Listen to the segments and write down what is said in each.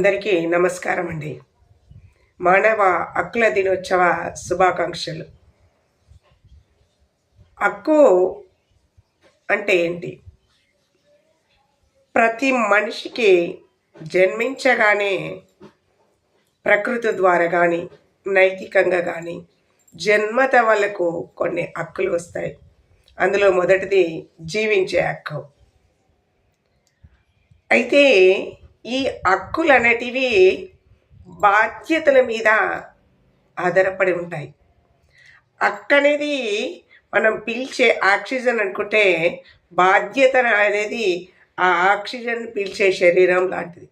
అందరికీ నమస్కారం అండి. మానవ హక్కుల దినోత్సవ శుభాకాంక్షలు. హక్కు అంటే ఏంటి? ప్రతి మనిషికి జన్మించగానే ప్రకృతి ద్వారా కానీ నైతికంగా కానీ జన్మత వాళ్ళకు కొన్ని హక్కులు వస్తాయి. అందులో మొదటిది జీవించే హక్కు. అయితే ఈ హక్కులు అనేటివి బాధ్యతల మీద ఆధారపడి ఉంటాయి. హక్కు అనేది మనం పీల్చే ఆక్సిజన్ అనుకుంటే బాధ్యత అనేది ఆ ఆక్సిజన్ పీల్చే శరీరం లాంటిది.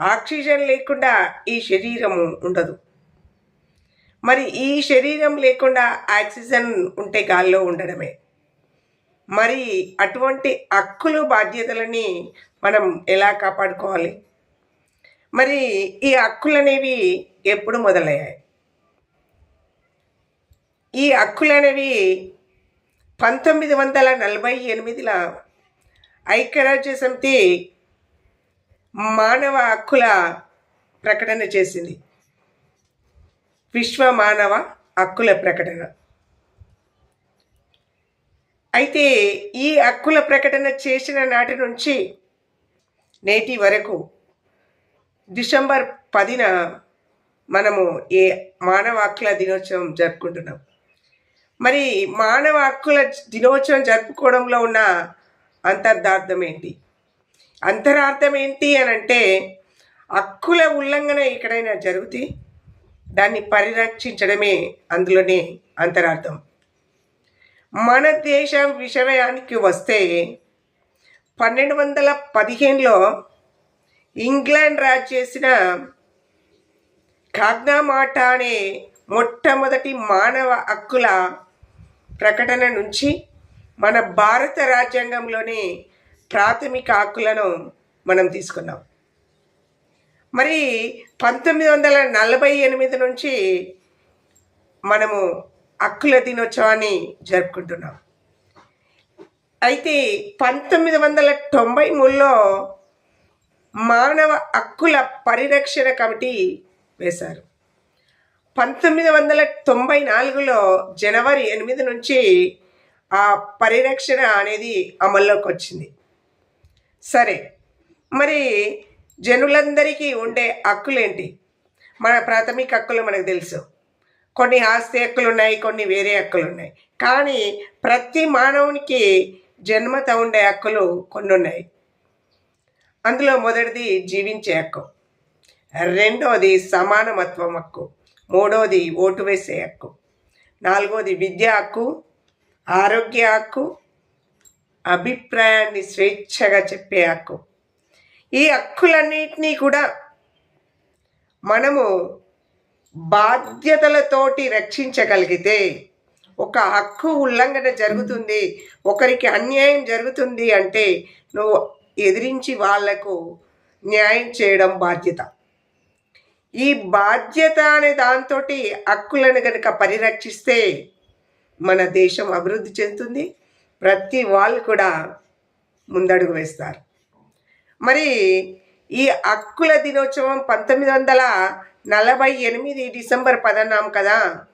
ఆక్సిజన్ లేకుండా ఈ శరీరం ఉండదు. మరి ఈ శరీరం లేకుండా ఆక్సిజన్ ఉంటే గాల్లో ఉండడమే. మరి అటువంటి హక్కులు బాధ్యతలని మనం ఎలా కాపాడుకోవాలి? మరి ఈ హక్కులు అనేవి ఎప్పుడు మొదలయ్యాయి? ఈ హక్కులు అనేవి పంతొమ్మిది వందల నలభై ఎనిమిదిల ఐక్యరాజ్య సమితి మానవ హక్కుల ప్రకటన చేసింది. విశ్వ మానవ హక్కుల ప్రకటన. అయితే ఈ హక్కుల ప్రకటన చేసిన నాటి నుంచి నేటి వరకు డిసెంబర్ పదిన మనము ఏ మానవ హక్కుల దినోత్సవం జరుపుకుంటున్నాం. మరి మానవ హక్కుల దినోత్సవం జరుపుకోవడంలో ఉన్న అంతర్ధార్థం ఏంటి? అంతరార్థం ఏంటి అని అంటే హక్కుల ఉల్లంఘన ఎక్కడైనా జరిగితే దాన్ని పరిరక్షించడమే అందులోనే అంతరార్థం. మన దేశం విషయానికి వస్తే పన్నెండు వందల పదిహేనులో ఇంగ్లాండ్ రాజ్ చేసిన కాగ్నామాట అనే మొట్టమొదటి మానవ హక్కుల ప్రకటన నుంచి మన భారత రాజ్యాంగంలోని ప్రాథమిక హక్కులను మనం తీసుకున్నాం. మరి పంతొమ్మిది వందల నలభై ఎనిమిది నుంచి మనము హక్కుల దినోత్సవాన్ని జరుపుకుంటున్నాం. అయితే పంతొమ్మిది వందల తొంభై మూడులో మానవ హక్కుల పరిరక్షణ కమిటీ వేశారు. పంతొమ్మిది వందల తొంభై నాలుగులో జనవరి ఎనిమిది నుంచి ఆ పరిరక్షణ అనేది అమల్లోకి వచ్చింది. సరే మరి జనులందరికీ ఉండే హక్కులేంటి? మన ప్రాథమిక హక్కులు మనకు తెలుసు. కొన్ని ఆస్తి హక్కులు ఉన్నాయి కొన్ని వేరే హక్కులు ఉన్నాయి కానీ ప్రతి మానవునికి జన్మత ఉండే హక్కులు కొన్ని ఉన్నాయి అందులో మొదటిది జీవించే హక్కు. రెండవది సమానమత్వం హక్కు. మూడవది ఓటు వేసే హక్కు. నాలుగవది విద్యా హక్కు ఆరోగ్య హక్కు అభిప్రాయాన్ని స్వేచ్ఛగా చెప్పే హక్కు. ఈ హక్కులన్నింటినీ కూడా మనము బాధ్యతలతోటి రక్షించగలిగితే ఒక హక్కు ఉల్లంఘన జరుగుతుంది ఒకరికి అన్యాయం జరుగుతుంది అంటే నువ్వు ఎదిరించి వాళ్ళకు న్యాయం చేయడం బాధ్యత. ఈ బాధ్యత అనే దాంతో హక్కులను కనుక పరిరక్షిస్తే మన దేశం అభివృద్ధి చెందుతుంది. ప్రతి వాళ్ళు కూడా ముందడుగు వేస్తారు. మరి ఈ హక్కుల దినోత్సవం పంతొమ్మిది వందల నలభై ఎనిమిది డిసెంబర్ పదన్నాం కదా?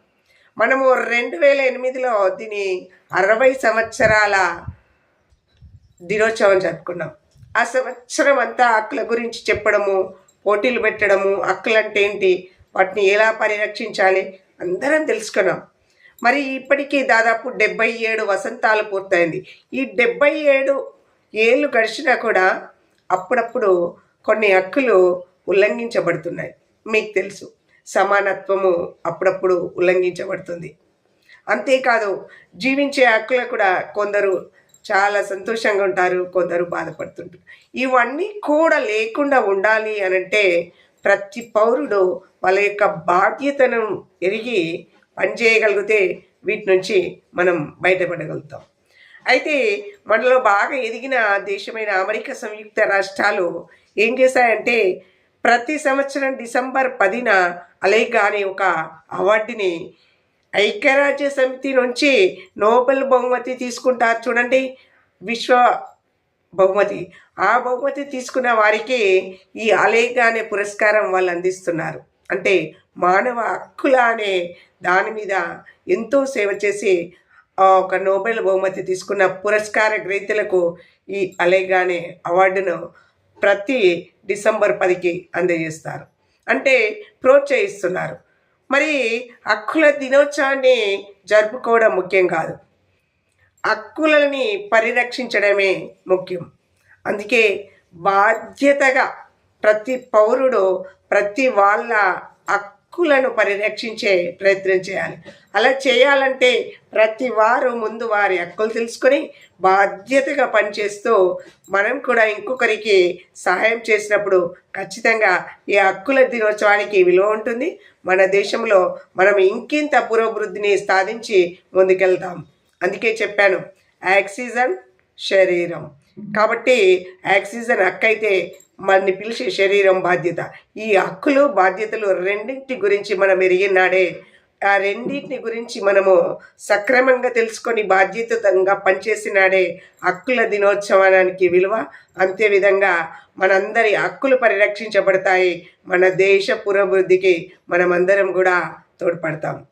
మనము రెండు వేల ఎనిమిదిలో దీని అరవై సంవత్సరాల దినోత్సవం జరుపుకున్నాం. ఆ సంవత్సరం అంతా హక్కుల గురించి చెప్పడము పోటీలు పెట్టడము హక్కులు అంటే ఏంటి వాటిని ఎలా పరిరక్షించాలి అందరం తెలుసుకున్నాం. మరి ఇప్పటికీ దాదాపు డెబ్బై ఏడు వసంతాలు పూర్తయింది. ఈ డెబ్బై ఏడు ఏళ్ళు గడిచినా కూడా అప్పుడప్పుడు కొన్ని హక్కులు ఉల్లంఘించబడుతున్నాయి. మీకు తెలుసు. సమానత్వము అప్పుడప్పుడు ఉల్లంఘించబడుతుంది. అంతేకాదు జీవించే హక్కులు కూడా కొందరు చాలా సంతోషంగా ఉంటారు కొందరు బాధపడుతుంటారు. ఇవన్నీ కూడా లేకుండా ఉండాలి అనంటే ప్రతి పౌరుడు వాళ్ళ యొక్క బాధ్యతను ఎరిగి పనిచేయగలిగితే వీటి నుంచి మనం బయటపడగలుగుతాం. అయితే మనలో బాగా ఎదిగిన దేశమైన అమెరికా సంయుక్త రాష్ట్రాలు ఏం చేశాయంటే ప్రతి సంవత్సరం డిసెంబర్ పదిన అలైగానే అనే ఒక అవార్డుని ఐక్యరాజ్య సమితి నుంచి నోబెల్ బహుమతి తీసుకుంటారు చూడండి. విశ్వ బహుమతి. ఆ బహుమతి తీసుకున్న వారికి ఈ అలేఖ అనే పురస్కారం వాళ్ళు అందిస్తున్నారు. అంటే మానవ హక్కుల అనే దాని మీద ఎంతో సేవ చేసి ఒక నోబెల్ బహుమతి తీసుకున్న పురస్కార గ్రహీతలకు ఈ అలేగానే అవార్డును ప్రతి డిసెంబర్ పదికి అందజేస్తారు. అంటే ప్రోత్సహిస్తున్నారు. మరి హక్కుల దినోత్సవాన్ని జరుపుకోవడం ముఖ్యం కాదు. హక్కులని పరిరక్షించడమే ముఖ్యం. అందుకే బాధ్యతగా ప్రతి పౌరుడు ప్రతి వాళ్ళ హక్కు హక్కులను పరిరక్షించే ప్రయత్నం చేయాలి. అలా చేయాలంటే ప్రతి వారు ముందు వారి హక్కులు తెలుసుకొని బాధ్యతగా పనిచేస్తూ మనం కూడా ఇంకొకరికి సహాయం చేసినప్పుడు ఖచ్చితంగా ఈ హక్కుల దినోత్సవానికి విలువ ఉంటుంది. మన దేశంలో మనం ఇంకింత పురోభివృద్ధిని సాధించి ముందుకెళ్తాం. అందుకే చెప్పాను ఆక్సిజన్ శరీరం. కాబట్టి ఆక్సిజన్ హక్కైతే మనని పిలిచే శరీరం బాధ్యత. ఈ హక్కులు బాధ్యతలు రెండింటి గురించి మనం ఎరిగినాడే ఆ రెండింటిని గురించి మనము సక్రమంగా తెలుసుకొని బాధ్యతంగా పనిచేసినాడే హక్కుల దినోత్సవానికి విలువ. అంతే విధంగా మనందరి హక్కులు పరిరక్షించబడతాయి. మన దేశ పురోభివృద్ధికి మనమందరం కూడా తోడ్పడతాం.